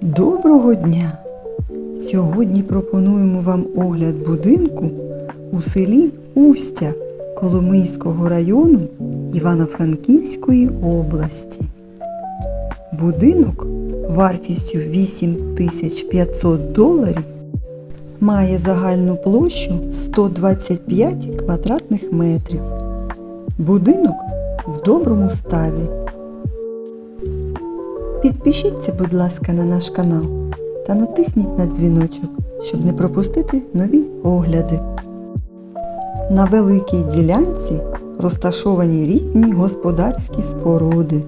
Доброго дня! Сьогодні пропонуємо вам огляд будинку у селі Устя Коломийського району Івано-Франківської області. Будинок вартістю 8500 доларів має загальну площу 125 квадратних метрів. Будинок в доброму ставі. Підпишіться, будь ласка, на наш канал та натисніть на дзвіночок, щоб не пропустити нові огляди. На великій ділянці розташовані різні господарські споруди.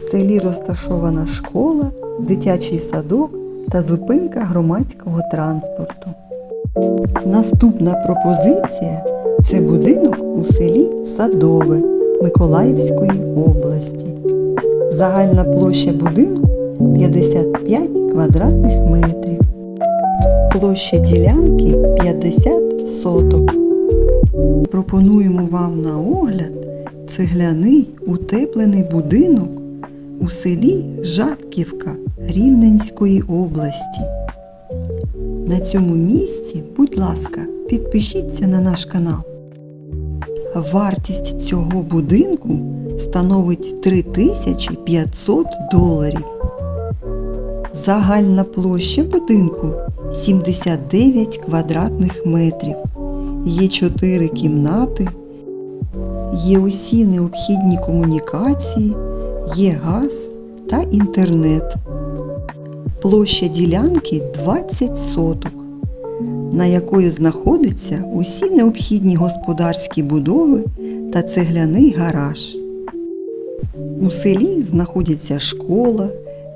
В селі розташована школа, дитячий садок та зупинка громадського транспорту. Наступна пропозиція це будинок у селі Садове Миколаївської області. Загальна площа будинку 55 квадратних метрів. Площа ділянки 50 соток. Пропонуємо вам на огляд цегляний утеплений будинок у селі Жатківка Рівненської області. На цьому місці, будь ласка, підпишіться на наш канал. Вартість цього будинку становить 3500 доларів. Загальна площа будинку 79 квадратних метрів. Є 4 кімнати, є усі необхідні комунікації, є газ та інтернет. Площа ділянки 20 соток, на якої знаходяться усі необхідні господарські будови та цегляний гараж. У селі знаходяться школа,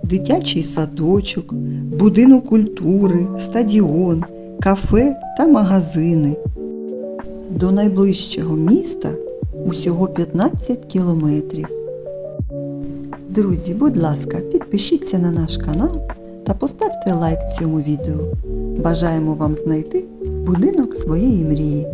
дитячий садочок, будинок культури, стадіон, кафе та магазини. До найближчого міста усього 15 кілометрів. Друзі, будь ласка, підпишіться на наш канал та поставте лайк цьому відео. Бажаємо вам знайти будинок своєї мрії.